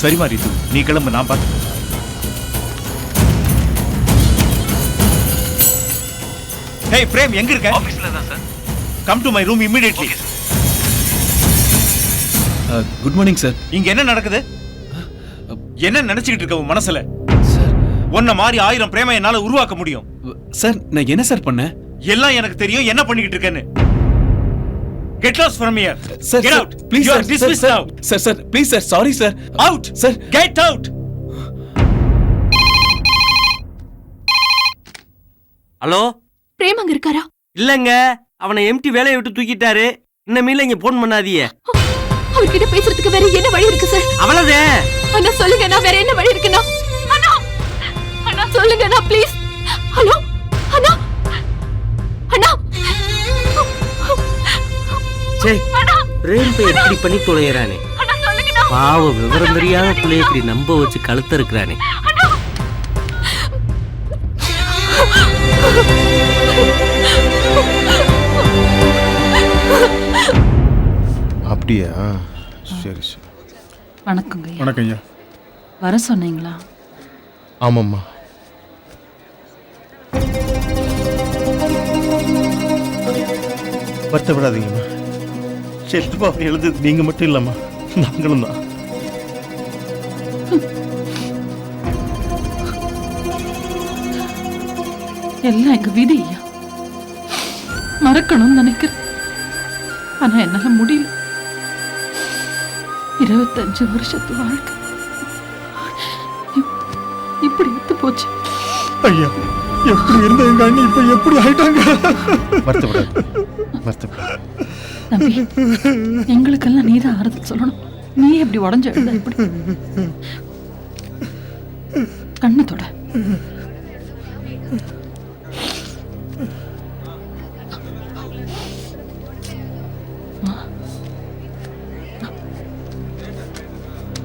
சரிமா ரித்து நீ கிளம்பு நான் பார்த்து ஹே பிரேம் எங்க இருக்க? ஆபீஸ்ல தான் sir. Come to my room immediately good morning sir இங்க என்ன நடக்குது? என்ன நினைச்சுக்கிட்டு இருக்க உன் மனசுல? சார் உன்ன மாதிரி ஆயிரம் பிரேம என்னால உருவாக்க முடியும். சார் நான் என்ன சார் பண்ணேன்? எல்லாம் எனக்கு தெரியும் என்ன பண்ணிக்கிட்டு இருக்கேன்னு. Get lost from here sir get sir out please you sir are dismissed sir now sir sir please sir sorry sir out sir get out hello Prem அங்க இருக்காரா? இல்லங்க. அவனை எம்டி வேலையை விட்டு தூக்கிட்டாரு. இன்னமேல இங்க போன் பண்ணாதீங்க. அவர்கிட்ட பேசுறதுக்கு வேற என்ன வழி இருக்கு சார் அவ்வளவுதே. அண்ணா சொல்லுங்க நான் வேற என்ன வழி இருக்குண்ணா? அண்ணா அண்ணா சொல்லுங்க அண்ணா ப்ளீஸ் ஹலோ அண்ணா. அண்ணா. சே பிரேம் பை எப்படி பண்ணி தொலைகிறானே பாவ விவரம் தெரியாத பிள்ளைய இப்படி நம்ப வச்சு கழுத்த இருக்கிறானே அப்படியா? சரி சரி. வணக்கங்க ஐயா. வணக்கம் ஐயா. வர சொன்னீங்களா? ஆமாம்மா. வருத்தப்படாதீங்கம்மா. செத்துப்பாவை எழுந்தது நீங்க மட்டும் இல்லம்மா நாங்களும் தான் எல்லாம் எங்க விதி மறக்கணும்னு நினைக்கிறேன் ஆனா என்னால முடியல இருபத்தஞ்சு வருஷத்து வாழ்க்கை இப்- இப்படி வித்து போச்சு ஐயா எப்படி இருந்த எங்க அண்ணி இப்ப எப்படி ஆயிட்டாங்க வருத்தப்படாது வருத்தப்படாது தம்பி. எங்களுக்கெல்லாம் நீதான் ஆறுதல் சொல்லணும். நீ எப்படி உடஞ்ச இப்படி. கண்ணு தொட.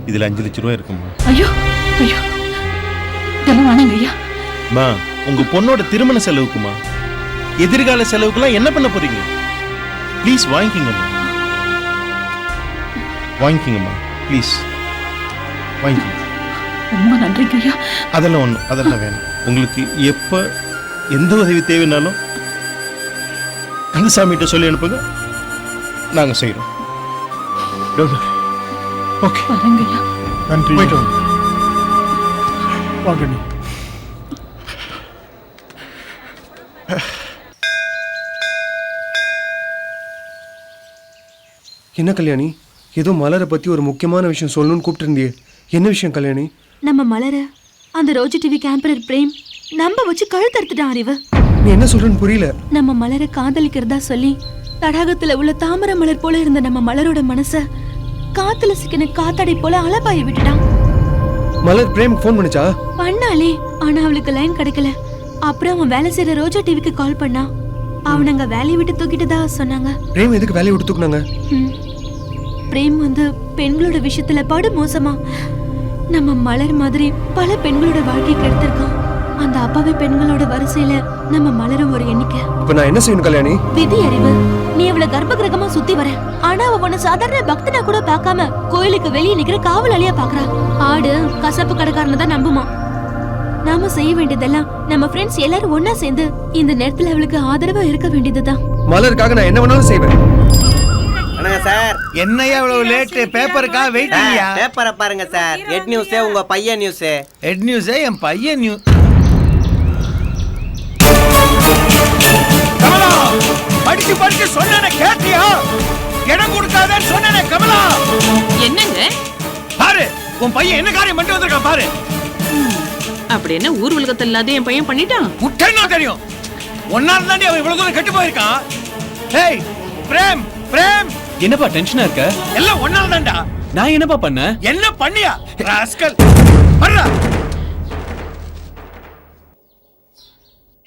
இதுல அஞ்சு லட்ச ரூபாய் இருக்குமா ஐயோ ஐயோ. இதெல்லாம் வேணாங்க ஐயா. மா உங்க பொண்ணோட திருமண செலவுக்குமா? எதிர்கால செலவுக்குலாம் என்ன பண்ண போறீங்க? ப்ளீஸ் வாங்கிக்கங்கம்மா வாங்கிக்கங்கம்மா ப்ளீஸ் வாங்கிக்கோங்க ரொம்ப நன்றிங்க ஐயா அதெல்லாம் ஒன்றும் அதெல்லாம் வேணும். உங்களுக்கு எப்போ எந்த உதவி தேவைனாலும் கந்தசாமிகிட்ட சொல்லி அனுப்புங்க. நாங்கள் செய்கிறோம் ஓகே வரேங்க ஐயா நன்றி. போயிட்டு வாங்க. வாங்க நீ. என்ன கல்யாணி? ஏதோ மலரை பத்தி ஒரு முக்கியமான விஷயம் சொல்லணும்னு கூப்பிட்டு என்ன விஷயம் கல்யாணி? நம்ம மலர அந்த ரோஜி டிவி கேம்பரர் பிரேம் நம்ப வச்சு கழுத்தறுத்துட்டான் அறிவு. நீ என்ன சொல்றேன்னு புரியல. நம்ம மலரை காதலிக்கிறதா சொல்லி தடாகத்துல உள்ள தாமரை மலர் போல இருந்த நம்ம மலரோட மனச காத்துல சிக்கின காத்தாடை போல அலபாய விட்டுட்டான். மலர் பிரேம் ஃபோன் பண்ணுச்சா? பண்ணாலே ஆனா அவளுக்கு லைன் கிடைக்கல. அப்புறம் அவன் வேலை செய்யற ரோஜா டிவிக்கு கால் பண்ணா. அவன் அங்க வேலையை விட்டு தூக்கிட்டதா சொன்னாங்க. பிரேம் எதுக்கு வேலையை விட்டு தூக்குனாங்க. பிரேம் வந்து பெண்களோட விஷயத்துல படு மோசமா. நம்ம மலர் மாதிரி பல பெண்களோட வாழ்க்கை கெடுத்திருக்கான். அந்த அப்பாவி பெண்களோட வரிசையில நம்ம மலரும் ஒரு எண்ணிக்கை. இப்ப நான் என்ன செய்யணும் கல்யாணி? விதி அறிவு. நீ அவளை கர்ப்ப கிரகமா சுத்தி வர. ஆனா அவ உன்னை சாதாரண பக்தனா கூட பார்க்காம கோயிலுக்கு வெளியே நிக்கிற காவலாளியா பாக்குறா ஆடு கசப்பு கடைக்காரனை தான் நம்புமா? நாம செய்ய வேண்டியதெல்லாம் நம்ம ஃப்ரெண்ட்ஸ் எல்லாரும் ஒண்ணா சேர்ந்து இந்த நேரத்துல அவளுக்கு ஆதரவா இருக்க வேண்டியதுதான். மலருக்காக நான் என்ன வேணாலும் செய்வேன். வணக்கம் சார். என்னையா இவ்வளவு லேட் பேப்பருக்கா வெயிட்டிங்கயா பேப்பரை பாருங்க சார். ஹெட் நியூஸே உங்க பையன் நியூஸே ஹெட் நியூஸே என் பையன் நியூஸ் கமலா படிச்சு படிச்சு சொன்னேனே கேட்டியா? இடம் கொடுக்காதேன்னு சொன்னேனே கமலா. என்னங்க? பாரு உன் பையன் என்ன காரியம் பண்ணிட்டு வந்திருக்கான் பாரு. அப்படி என்ன ஊர் உலகத்தில் இல்லாத என் பையன் பண்ணிட்டான்? முட்டைன்னா தெரியும். ஒன்னால தாண்டி அவன் இவ்வளவு தூரம் கெட்டு போயிருக்கான். ஹேய் பிரேம் பிரேம். என்னப்பா டென்ஷனா இருக்க எல்லாம் ஒன்னால தான்டா நான் என்னப்பா பண்ணேன் என்ன பண்ணியா ராஸ்கல் வர்றா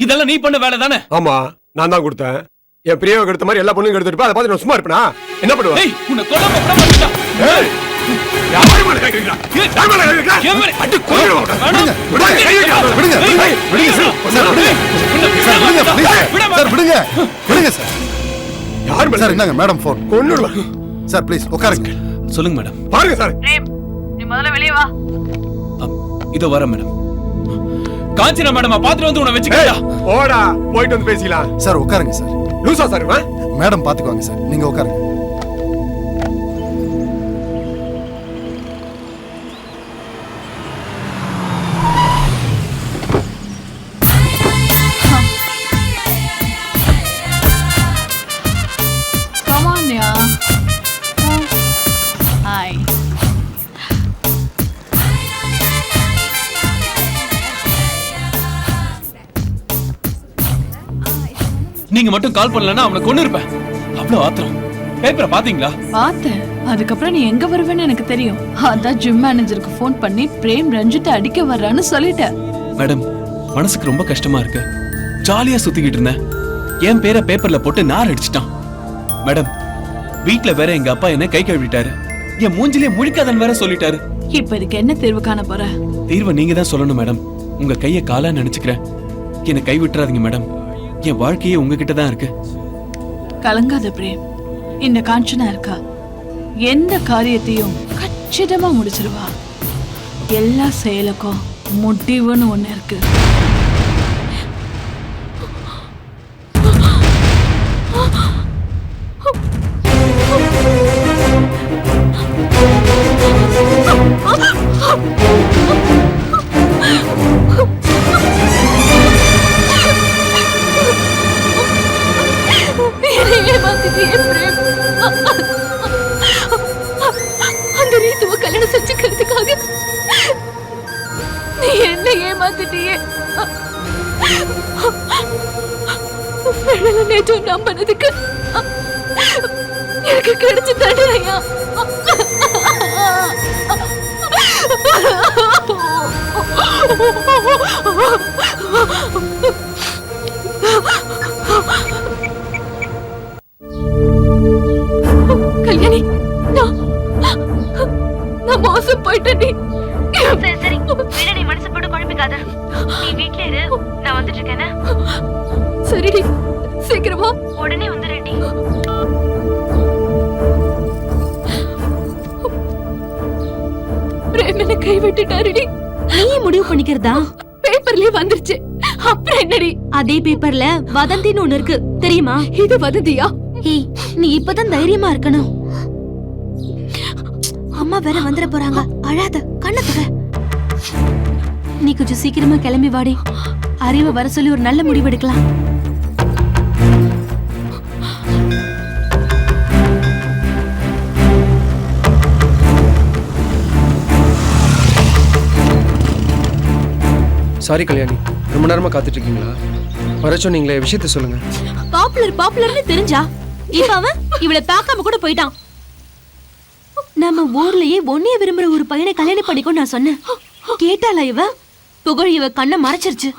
இதெல்லாம் நீ பண்ண வேலை தானே ஆமா நான் தான் கொடுத்தேன் என் பிரியாவை கெடுத்த மாதிரி எல்லா பொண்ணுங்க எடுத்துட்டு அதை பார்த்து நான் சும்மா இருப்பேனா என்ன பண்ணுவேன் ஏய் உன்னை கொல்லாம விட மாட்டேன்டா. ஏய், யார் மேல கை வைக்கிறா? யார் மேல கை வைக்கிறா? என் மேல- அடி கொன்னுடுவேன் உன்னை. வேணாம். விடுங்க, கை வைக்கிறா. விடுங்க, ஏய், விடுங்க, சார். விடுங்க. விடுங்க, மாட்டேன்டா. please. விட சார். விடுங்க. விடுங்க, சார். யார் சார் இந்தாங்க மேடம் ஃபோன் கொன்னுடுவேன். சார் ப்ளீஸ் உட்காருங்க. சொல்லுங்க மேடம் பாருங்க சார். பிரேம் நீ முதல்ல வெளியே வா. இதோ வரேன் மேடம் காஞ்சனா மேடம் பாத்துட்டு வந்து உன்னை வச்சுக்கிட்டா போடா போயிட்டு வந்து பேசிக்கலாம். சார் உட்காருங்க சார். லூசா சார்? மேடம் பாத்துக்குவாங்க சார். நீங்க உட்காருங்க. நீங்க மட்டும் கால் பண்ணலன்னா அவனை கொண்டு இருப்பேன். அவ்வளவு ஆத்திரம். பேப்பரை பாத்தீங்களா பார்த்தேன். அதுக்கப்புறம் நீ எங்க வருவேன்னு எனக்கு தெரியும். அதான் ஜிம் மேனேஜருக்கு ஃபோன் பண்ணி பிரேம் ரஞ்சித்தை அடிக்க வர்றான்னு சொல்லிட்டேன். மேடம் மனசுக்கு ரொம்ப கஷ்டமா இருக்கு. ஜாலியா சுத்திக்கிட்டு இருந்தேன். என் பேரை பேப்பர்ல போட்டு நார் அடிச்சிட்டான். மேடம் வீட்ல வேற எங்க அப்பா என்ன கை கழுவிட்டாரு. என் மூஞ்சிலே முழிக்காதன் வேற சொல்லிட்டாரு. இப்ப இதுக்கு என்ன தீர்வு காண போற? தீர்வை நீங்க தான் சொல்லணும் மேடம். உங்க கைய காலா நினைச்சுக்கிறேன். என்னை கை விட்டுறாதீங்க மேடம். என் வாழ்க்கையே உங்ககிட்ட தான் இருக்கு. கலங்காத பிரேம். இந்த காஞ்சனா இருக்கா? எந்த காரியத்தையும் கச்சிதமா முடிச்சிருவா. எல்லா செயலுக்கும் முடிவுன்னு ஒண்ணு இருக்கு. அந்த ரீத்துவ கல்யாணம் செஞ்சுக்கிறதுக்காக நீ என்ன ஏமாத்திட்டியே? வேணாம் நேற்று நம்பினதுக்கு எனக்கு கிடைச்ச தண்டனையா Oh, மோசம் போயிட்டேன் நீ. சரி சரி. வீட நீ மனசு போட்டு குழம்பிக்காத நீ வீட்ல இரு. நான் வந்துட்டு இருக்கேனே சரிடி சீக்கிரமா உடனே வந்துடுறேன்டி பிரேம் என்ன கை விட்டுட்டாருடி நீ முடிவு பண்ணிக்கிறதா? பேப்பர்லயே வந்துருச்சு. அப்புறம் என்னடி? அதே பேப்பர்ல வதந்தின்னு ஒண்ணு இருக்கு. தெரியுமா? இது வதந்தியா? ஏய் நீ இப்பதான் தைரியமா இருக்கணும். அம்மா வேற வந்துட போறாங்க. அழாத கண்ணத்துக்க நீ கொஞ்சம் சீக்கிரமா கிளம்பி வாடி. அறிவை வர சொல்லி ஒரு நல்ல முடிவு எடுக்கலாம். சாரி கல்யாணி. ரொம்ப நேரமா காத்துட்டு இருக்கீங்களா வர சொன்னீங்களே விஷயத்த சொல்லுங்க. பாப்புலர் பாப்புலர்னு தெரிஞ்சா இப்ப அவன் இவளை பார்க்காம கூட போயிட்டான். நம்ம ஊர்லயே ஒன்னைய விரும்புற ஒரு பையனை கல்யாணம் பண்ணிக்கோ நான் சொன்னேன். கேட்டாளா இவ? புகழ் இவ கண்ணை மறைச்சிருச்சு.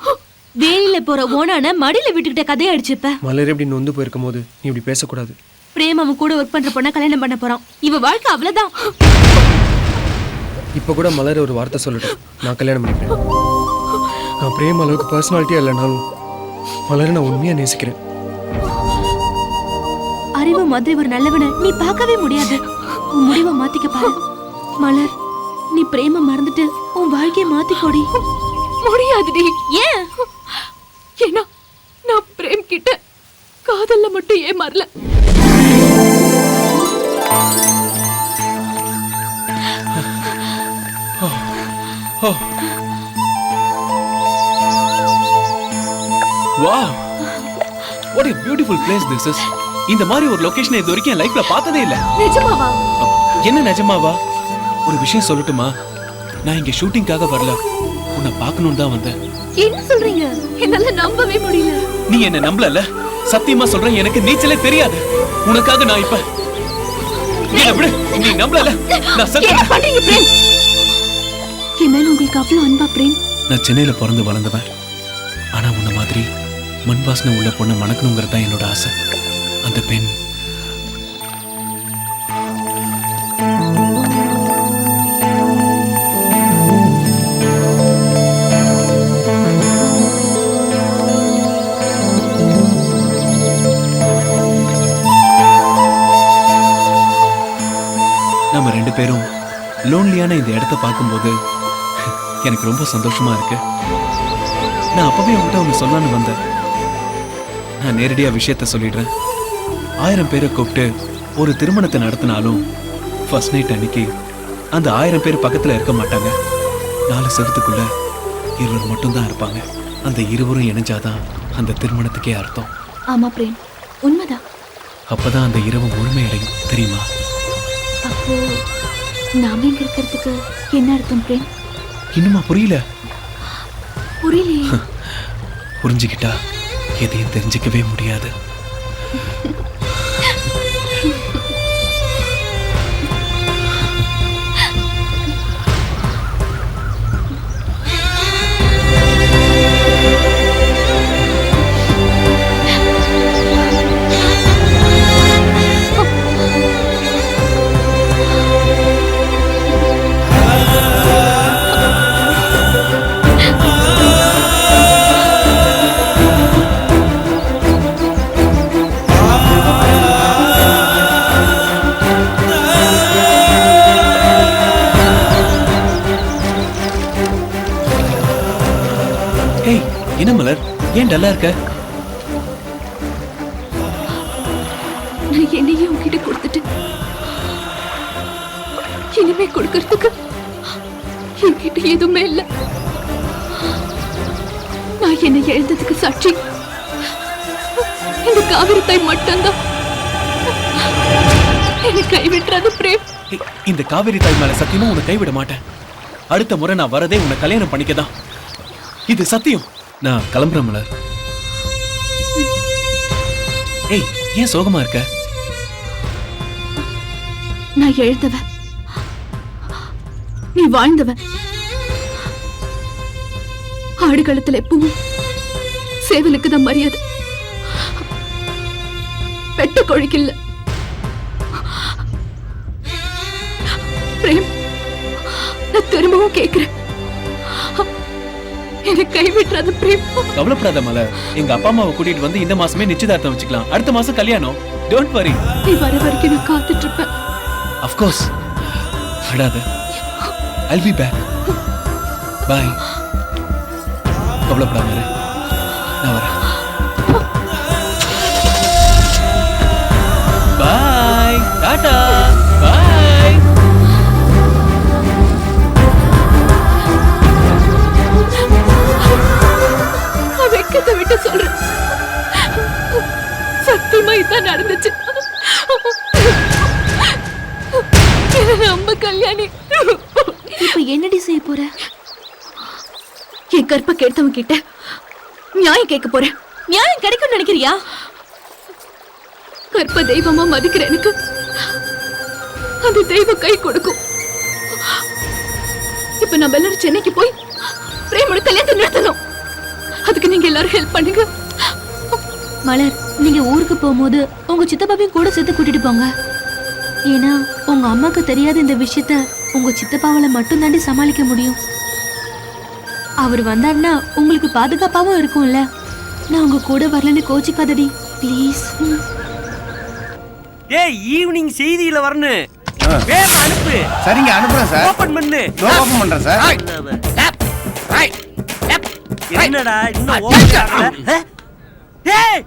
வேலியில போற ஓனான மடியில விட்டுக்கிட்ட கதையாயிடுச்சு இப்ப. மலர் எப்படி நொந்து போயிருக்கும் போது நீ இப்படி பேசக்கூடாது. பிரேம் அவன் கூட ஒர்க் பண்ற பொண்ண கல்யாணம் பண்ண போறான். இவ வாழ்க்கை அவ்வளவுதான். இப்போ கூட மலர் ஒரு வார்த்தை சொல்லட்டும். நான் கல்யாணம் பண்ணிக்கிறேன். நான் பிரேம் அளவுக்கு பர்சனாலிட்டியா இல்லைனாலும் மலரை நான் உண்மையா நேசிக்கிறேன். அறிவு மாதிரி ஒரு நல்லவனை நீ பார்க்கவே முடியாது. உன் முடிவை மாத்திக்க பாரு. மலர் நீ பிரேம மறந்துட்டு உன் வாழ்க்கைய மாத்திக்கோடி. முடியாதுடி. ஏன்? ஏன்னா நான் பிரேம் கிட்ட காதல்ல மட்டும் ஏமாறல wow what a beautiful place this is இந்த மாதிரி ஒரு லொகேஷன் இது வரைக்கும் என் லைஃப்ல பார்த்ததே இல்ல. நிஜமாவா? என்ன நிஜமாவா? ஒரு விஷயம் சொல்லட்டுமா? நான் இங்க ஷூட்டிங்காக வரல. உன்னை பார்க்கணும்னு தான் வந்தேன். என்ன சொல்றீங்க? என்னால நம்பவே முடியல. நீ என்ன நம்பலல சத்தியமா சொல்றேன் எனக்கு நீச்சலே தெரியாது. உனக்காக நான் இப்ப என்ன விடு. நீ நம்பலல நான் சத்தியம் பண்றீங்க பிரேம்? என் மேல உங்களுக்கு அவ்வளவு அன்பா பிரேம்? நான் சென்னையில பிறந்து வளர்ந்தவன். ஆனா உன்ன மாதிரி மண் வாசனை உள்ள பொண்ணை மணக்கணுங்கிறது தான் என்னோட ஆசை. அந்த பெண். நம்ம ரெண்டு பேரும் லோன்லியான இந்த இடத்த பார்க்கும்போது எனக்கு ரொம்ப சந்தோஷமா இருக்கு. நான் அப்பவே உங்கள்கிட்ட ஒன்று சொல்லான்னு வந்தேன். நான் நேரடியாக விஷயத்த சொல்லிடுறேன். ஆயிரம் பேரை கூப்பிட்டு ஒரு திருமணத்தை நடத்தினாலும் ஃபர்ஸ்ட் நைட் அன்னைக்கு அந்த ஆயிரம் பேர் பக்கத்துல இருக்க மாட்டாங்க. நாலு செவத்துக்குள்ள இருவர் மட்டும்தான் இருப்பாங்க. அந்த இருவரும் இணைஞ்சாதான் அந்த திருமணத்துக்கே அர்த்தம். ஆமா பிரேம் உண்மைதான் அப்பதான் அந்த இரவு முழுமையடையும் தெரியுமா? அப்போ நாம இங்க இருக்கிறதுக்கு என்ன அர்த்தம் பிரேம்? இன்னுமா புரியல? புரியலையே. புரிஞ்சுக்கிட்டா எதையும் தெரிஞ்சுக்கவே முடியாது. ஏன் டல்லா இருக்க? நான் என்னையே உங்ககிட்ட கொடுத்துட்டு இனிமே கொடுக்கறதுக்கு என்கிட்ட எதுவுமே இல்ல. நான் என்னை எழுந்ததுக்கு சாட்சி. இந்த காவிரி தாய் மட்டும்தான். என்னை கைவிட்டுறாது பிரேம். இந்த காவிரி தாய் மேல சத்தியமா உன்னை கைவிட மாட்டேன். அடுத்த முறை நான் வரதே உன்னை கல்யாணம் பண்ணிக்கதான். இது சத்தியம். நான் கிளம்புறேன் மலர். ஏய் ஏன் சோகமா இருக்க? நான் எழுந்தவன். நீ வாழ்ந்தவன். ஆடுகளத்துல எப்பவும் சேவலுக்கு தான் மரியாதை. வெட்ட கோழிக்கு இல்ல. பிரேம் நான் திரும்பவும் கேட்கிறேன். என்னை கைவிட்டுறாத பிரேம் கவலைப்படாத மலர். எங்க அப்பா அம்மாவை கூட்டிட்டு வந்து இந்த மாசமே நிச்சயதார்த்தம் வச்சுக்கலாம். அடுத்த மாசம் கல்யாணம். டோன்ட் வரி நீ வர வரைக்கும் நான் காத்துட்டு இருப்பேன் அஃப்கோர்ஸ் அழாத I'll be பேக் பாய் கவலைப்படாம. நான் வரேன். அடுத்தவங்க கிட்ட நியாயம் கேட்க போறேன். நியாயம் கிடைக்கும் நினைக்கிறியா? கற்ப தெய்வமா மதிக்கிற எனக்கு அந்த தெய்வம் கை கொடுக்கும். இப்ப நம்ம எல்லாரும் சென்னைக்கு போய் பிரேமோட கல்யாணத்தை நிறுத்தணும் அதுக்கு நீங்க எல்லாரும் ஹெல்ப் பண்ணுங்க. மலர் நீங்க ஊருக்கு போகும்போது உங்க சித்தப்பாவையும் கூட சேர்த்து கூட்டிட்டு போங்க. ஏன்னா உங்க அம்மாக்கு தெரியாத இந்த விஷயத்த உங்க சித்தப்பாவால மட்டும் தாண்டி சமாளிக்க முடியும். அவர் வந்தாருன்னா உங்களுக்கு பாதுகாப்பாவும் இருக்கும்ல. நான் உங்க கூட வரலன்னு கோச்சிக்காதடி ப்ளீஸ் ஏய் ஈவினிங் செய்தியில வரணும் வேற அனுப்பு. சரிங்க அனுப்புறேன் சார். ஓபன் பண்ணு. ஓபன் பண்றேன் சார். என்னடா இன்னும் ஓபன் ஆகல? ஆ? ஏய்!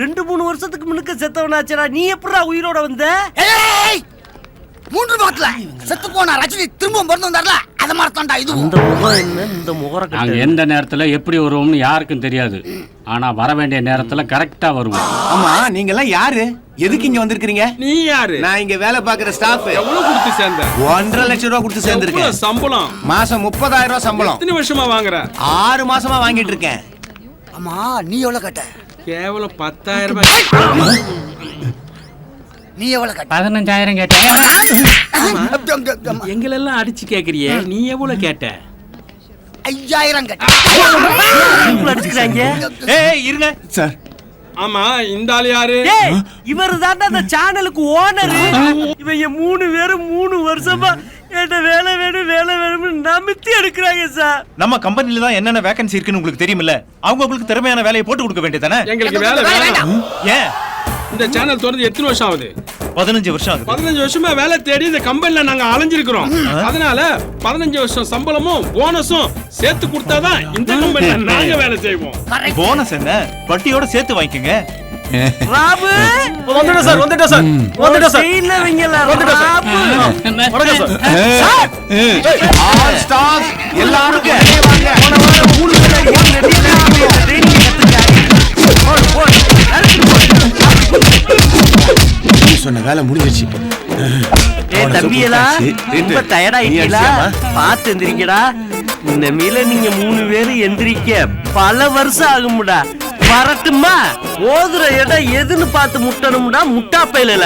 ரெண்டு மூணு வருஷத்துக்கு முன்னுக்கு செத்தவனாச்சடா. நீ எப்படிடா உயிரோட வந்த? மூன்று மாதத்துல செத்து போன ரஜினி திரும்பவும் பிறந்து வந்தார்ல? அத மாதிரி தான்டா இது இந்த முகம் என்ன? இந்த முகர நாங்க எந்த நேரத்துல எப்படி வருவோம்னு யாருக்கும் தெரியாது. ஆனா வர வேண்டிய நேரத்துல கரெக்டா வருவோம். ஆமா நீங்க எல்லாம் யாரு? எதுக்கு இங்க வந்திருக்கீங்க நீ யாரு? நான் இங்க வேலை பாக்குற ஸ்டாஃப் எவ்வளவு கொடுத்து சேர்ந்த? ஒன்றரை லட்சம் ரூபாய் கொடுத்து சேர்ந்திருக்கேன். சம்பளம்? மாசம் முப்பதாயிரம் ரூபாய் சம்பளம். எத்தனை வருஷமா வாங்குற? ஆறு மாசமா வாங்கிட்டு இருக்கேன். ஆமா நீ எவ்வளவு கட்ட? கேவலம் பத்தாயிரம் ரூபாய். நீ எவ்வளவு கட்ட பதினஞ்சாயிரம் கேட்டேன் எங்களெல்லாம் அடிச்சு கேக்குறியே நீ எவ்வளவு கேட்ட? ஐயாயிரம் கட்ட. அடிச்சுக்கிறாங்க. ஏய் இருங்க. சார். ஆமா இந்த ஆள் யாரு? இவர் தான்டா அந்த சேனலுக்கு ஓனர். இவங்க மூணு பேரும் மூணு வருஷமா என்கிட்ட வேலை வேணும் வேலை வேணும்னு நமித்தி எடுக்கிறாங்க சார். நம்ம கம்பெனில தான் என்னென்ன வேகன்சி இருக்குன்னு உங்களுக்கு தெரியுமில்ல அவங்க உங்களுக்கு திறமையான வேலையை போட்டு கொடுக்க வேண்டியதானே எங்களுக்கு வேலை வேணாம். ஏன்? இந்த சேனல் திறந்து எத்தனை வருஷம் ஆகுது? பதினஞ்சு வருஷம் ஆகுது. பதினஞ்சு வருஷமா வேலை தேடி இந்த கம்பெனில நாங்க அலைஞ்சிருக்கிறோம். அதனால பதினஞ்சு வருஷம் சம்பளமும் போனஸும் சேர்த்து கொடுத்தாதான் இந்த கம்பெனில நாங்க வேலை செய்வோம். போனஸ் என்ன? வட்டியோட சேர்த்து வாங்கிக்கோங்க. ராபு! சார் வந்துட்டேன் சார். வந்துட்டேன் சார். சார். ராபு! வணக்கம் சார். ஆல் ஸ்டார்ஸ் எல்லாரும் சொன்ன வேலை முடிஞ்சிருச்சு தம்பியலா ரொம்ப டயர்ட் ஆயிட்டீங்களா? பார்த்து எந்திரிங்கடா. இந்த மீல நீங்க மூணு பேரும் எந்திரிக்க பல வருஷம் ஆகும்டா. வரட்டுமா? ஓதுற இடம் எதுன்னு பார்த்து முட்டணும்டா. முட்டா பையில